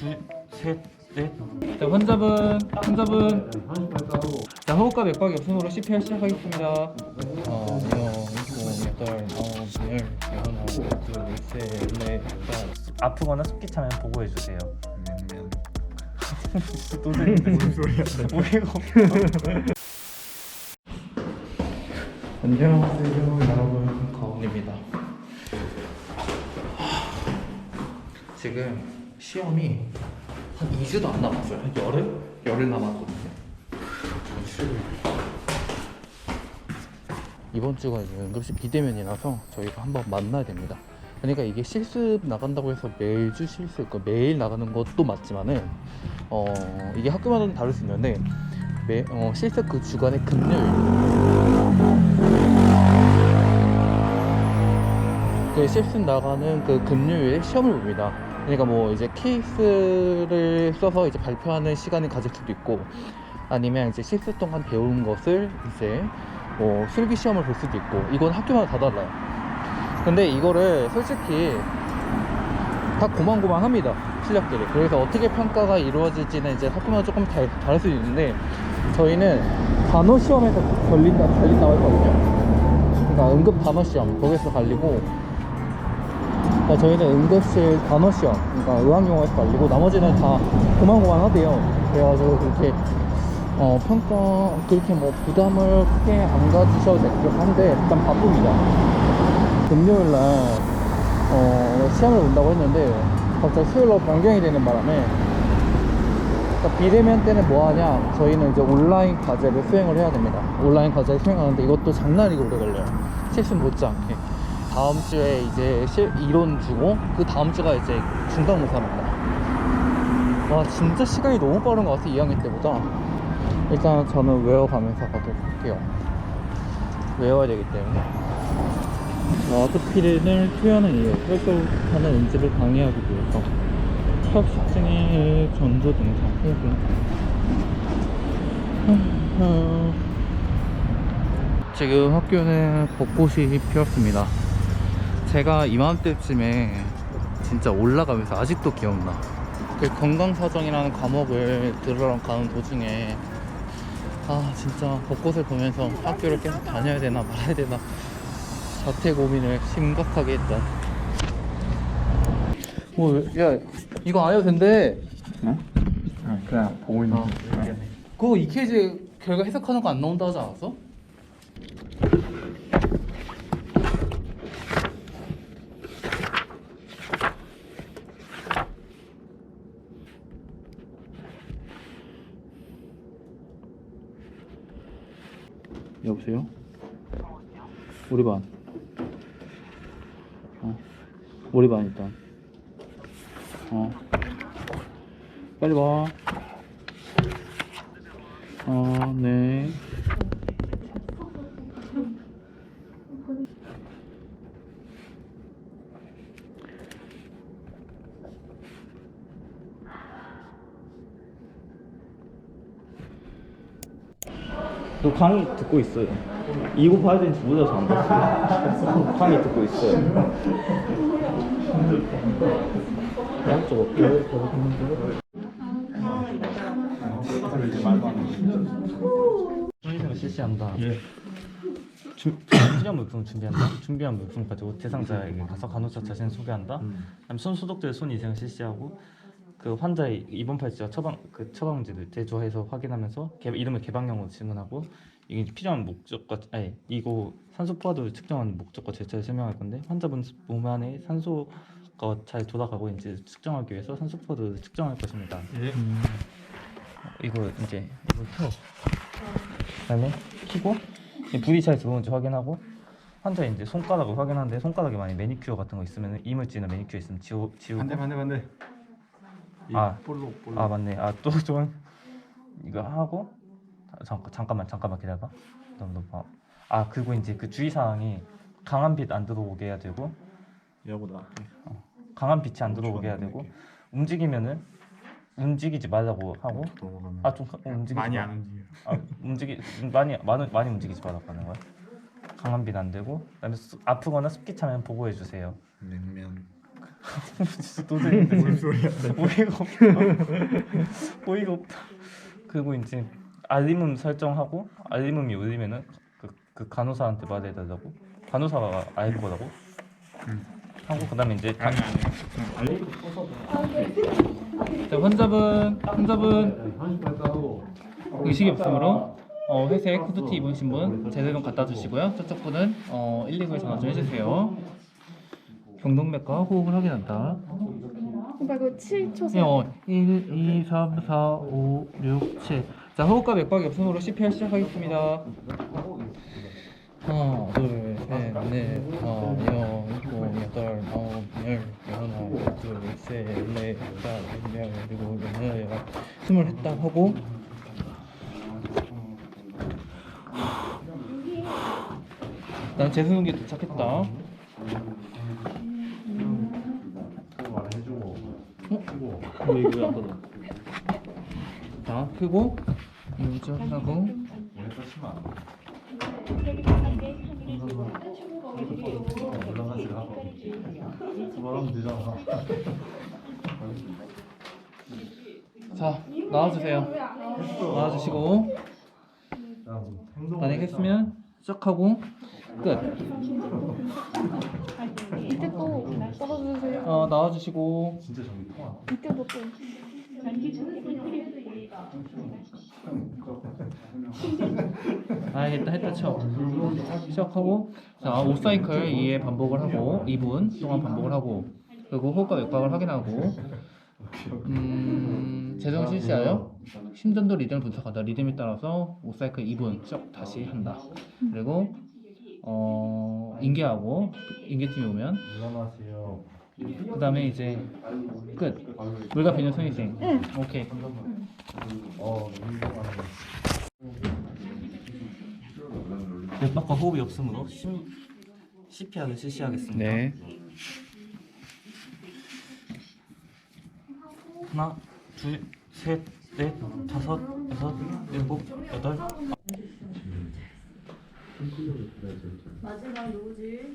둘셋넷 자 환자분 환자분 자 호흡과 맥박이 없음으로 CPR 시작하겠습니다 어, 다섯 아프거나 습기 차면 보고해 주세요 또 들리는데 무슨 소리야 안녕하세요 여러분 가온입니다 지금 시험이 한 2주도 안 남았어요 한 열흘? 열흘 남았거든요 이번 주가 이제 응급실 비대면이라서 저희가 한번 만나야 됩니다 그러니까 이게 실습 나간다고 해서 매주 실습, 그러니까 매일 나가는 것도 맞지만은 어 이게 학교마다 다를 수 있는데 매, 어, 실습 그 주간의 금요일 그 실습 나가는 그 금요일에 시험을 봅니다. 그러니까 뭐 이제 케이스를 써서 이제 발표하는 시간을 가질 수도 있고 아니면 이제 실습 동안 배운 것을 이제 뭐 실기 시험을 볼 수도 있고 이건 학교마다 다 달라요. 근데 이거를 솔직히 다 고만고만합니다 실력들이. 그래서 어떻게 평가가 이루어질지는 이제 학교마다 조금 다, 다를 수 있는데 저희는 단어 시험에서 걸린다 갈린다고 했거든요. 그러니까 응급 단어 시험 거기서 갈리고 그러니까 저희는 응급실 단어 시험 그러니까 의학용어에서 갈리고 나머지는 다 고만고만 하대요. 그래가지고 그렇게 어, 평가 그렇게 뭐 부담을 크게 안 가지셔도 될것 한데 일단 바쁩니다. 금요일 날 어, 시험을 본다고 했는데 갑자기 수요일로 변경이 되는 바람에 그러니까 비대면 때는 뭐 하냐 저희는 이제 온라인 과제를 수행을 해야 됩니다 온라인 과제를 수행하는데 이것도 장난이 오래 걸려요 실습 못지않게 다음 주에 이제 실, 이론 주고 그 다음 주가 이제 중간고사입니다. 와 진짜 시간이 너무 빠른 것 같아 2학년 때보다. 일단 저는 외워가면서 가도록 할게요. 외워야 되기 때문에. 아토피를 투여하는 이유 혈소하는 응집을 방해하기 위해서 협식증의 전조 등장. 지금 학교는 벚꽃이 피었습니다 제가 이맘때쯤에 진짜 올라가면서 아직도 기억나 그 건강사정이라는 과목을 들으러 가는 도중에 아 진짜 벚꽃을 보면서 학교를 계속 다녀야 되나 말아야 되나 자퇴 고민을 심각하게 했던 뭐야 이거 안 해도 된대 응? 그냥 보고 있는 어. 그거 EKG 결과 해석하는 거 안 나온다 하지 않았어? 여보세요? 우리 반. 어. 우리 반 일단. 어. 빨리 와. 어, 네. 너 강의 듣고 있어요. 이거 봐야 되는지 몰라서 안 봤어요. 강의 듣고 있어요. 양쪽 어깨 선생님이 실시한다. 예. 준- 필요한 물품 준비한다. 준비한 물품 가지고 대상자에게 가서 간호사 자신을 소개한다. 그다음 손 소독제 손 위생을 실시하고 그 환자의 입원 팔찌와 처방 그 처방지를 제조해서 확인하면서 개, 이름을 개방형으로 질문하고 이게 필요한 목적과 아니 이거 산소 포화도를 측정하는 목적과 절차를 설명할 건데 환자분 몸 안에 산소가 잘 돌아가고 이제 측정하기 위해서 산소 포화도를 측정할 것입니다. 예. 음. 이거 이제 이거 켜. 그다음에 키고 이 불이 잘 들어오는지 확인하고 환자의 이제 손가락을 확인하는데 손가락에 만약 매니큐어 같은 거 있으면 이물질이나 매니큐어 있으면 지우 지우고 반대 반대 반대. 이 아. 볼록 볼록. 아 맞네 아또좀 이거 하고 아, 잠깐 잠깐만 잠깐만 기다려봐 너무 너무 아 그리고 이제 그 주의 사항이 강한 빛 안 들어오게 해야 되고 얘보다. 강한 빛이 안 들어오게 해야 되고 움직이면은 움직이지 말라고 하고 돌아가면. 아 좀 움직이지 많이 마. 안 움직여. 아, 움직이 많이 많이 많이 움직이지 말라는 거야. 강한 빛 안 되고 그다음에 수- 아프거나 습기 차면 보고해 주세요. 냉면. 진짜 도저히 무슨 소리야? 어이가 없다. 어이가 없다. 그리고 이제 알림음 설정하고 알림음이 울리면은 그, 그 간호사한테 말해달라고. 간호사가 알 거라고. 하고 그다음에 이제 다, 자, 환자분, 환자분 의식이 없으므로 어, 회색 후드티 입으신 분 제대로 갖다 주시고요. 저쪽 분은 어, 119에 전화 좀 해주세요. 경동맥과 호흡을 확인한다. 오빠 이거 7초 네, 어, 1, 2, 3, 4, 5, 6, 7. 자, 호흡과 맥박이 없으므로 CPR 시작하겠습니다. 하나, 둘, 셋, 넷, 다섯, 여섯, 일곱, 여덟, 아홉, 열, 열하나, 둘, 셋, 넷, 다섯, 열, 일곱, 여덟, 열, 스물 했다 하고 난 재수능기 도착했다. 왜 이거 안 받아? 자, 크고 인정하고 자, 나와주세요. 나와주시고 만약했으면 시작하고 끝. 이때 또 떨어주세요. 어, 나와주시고. 이때도 또. 알겠다 했다 쳐 시작하고. 자 5사이클 2에 반복을 하고 2분 동안 반복을 하고 그리고 호흡과 맥박을 확인하고. 음 재정 실시하여 심전도 리듬을 분석한다. 리듬에 따라서 5사이클 2분 쭉 다시 한다. 그리고 어 인계하고 인계팀이 오면 일어나세요. 그 다음에 이제 끝 물과 비누 손위생 오케이 어, 맥박과 호흡이 없으므로 심, CPR을 실시하겠습니다. 네 하나, 둘, 셋, 넷, 다섯, 여섯, 일곱, 여덟. 마지막 누구지?